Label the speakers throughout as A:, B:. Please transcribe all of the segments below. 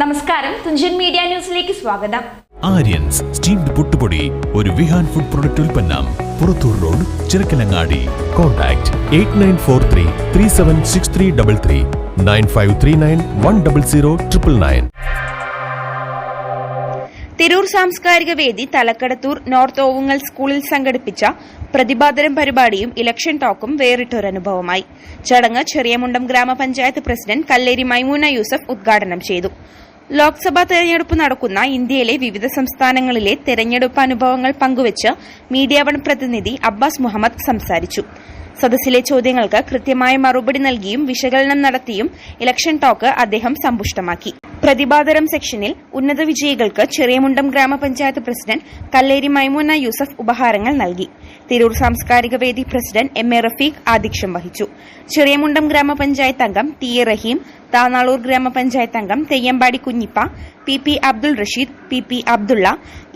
A: നമസ്കാരം. തുഞ്ചൻ മീഡിയ ന്യൂസിലേക്ക് സ്വാഗതം.
B: ആര്യൻസ് സ്റ്റീംഡ് പുട്ടുപൊടി ഒരു വിഹാൻ ഫുഡ് പ്രൊഡക്റ്റ് ഉൽപ്പന്നം Purathur road Chirakkalangadi. Contact eight nine four three three seven six three double three nine five three nine one double zero triple nine.
C: Tirur സാംസ്കാരിക വേദി Thalakkadathur north Ovungal സ്കൂളിൽ സംഘടിപ്പിച്ച പ്രതിഭാതരം പരിപാടിയും ഇലക്ഷൻ ടോക്കും വേറിട്ടൊരനുഭവമായി. ചടങ്ങ് ചെറിയമുണ്ടം ഗ്രാമപഞ്ചായത്ത് പ്രസിഡന്റ് കല്ലേരി മൈമൂന യൂസഫ് ഉദ്ഘാടനം ചെയ്തു. ലോക്സഭാ തെരഞ്ഞെടുപ്പ് നടക്കുന്ന ഇന്ത്യയിലെ വിവിധ സംസ്ഥാനങ്ങളിലെ തെരഞ്ഞെടുപ്പ് അനുഭവങ്ങൾ പങ്കുവച്ച് മീഡിയ വൺ പ്രതിനിധി അബ്ബാസ് മുഹമ്മദ് സംസാരിച്ചു. സദസ്സിലെ ചോദ്യങ്ങൾക്ക് കൃത്യമായ മറുപടി നൽകിയും വിശകലനം നടത്തിയും ഇലക്ഷൻ ടോക്ക് അദ്ദേഹം സമ്പുഷ്ടമാക്കി. പ്രതിഭാതരം സെക്ഷനിൽ ഉന്നത വിജയികൾക്ക് ചെറിയമുണ്ടം ഗ്രാമപഞ്ചായത്ത് പ്രസിഡന്റ് കല്ലേരി മൈമൂന യൂസഫ് ഉപഹാരങ്ങൾ നൽകി. തിരൂർ സാംസ്കാരിക വേദി പ്രസിഡന്റ് എം എ റഫീഖ് ആധ്യക്ഷം വഹിച്ചു. ചെറിയമുണ്ടം ഗ്രാമപഞ്ചായത്ത് അംഗം ടി എ റഹീം താനാളൂർ ഗ്രാമപഞ്ചായത്ത് അംഗം Theyyampadi Kunhippa P P Abdul Rasheed P P Abdulla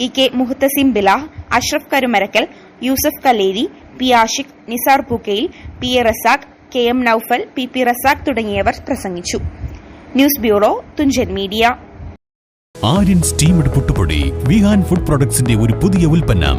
C: E K Muhathasim Bilah Ashraf Karumarakkal Yusuf Kaleri P Ashiq Nisar Pookkayil P A Razak K M Noufal P P Razak തുടങ്ങിയവർ പ്രസംഗിച്ചു. News bureau Thunchan media.
B: Aryan steamed പുട്ടുപൊടി Vihan food പ്രൊഡക്ട്സിന്റെ ഒരു പുതിയ ഉൽപ്പന്നം.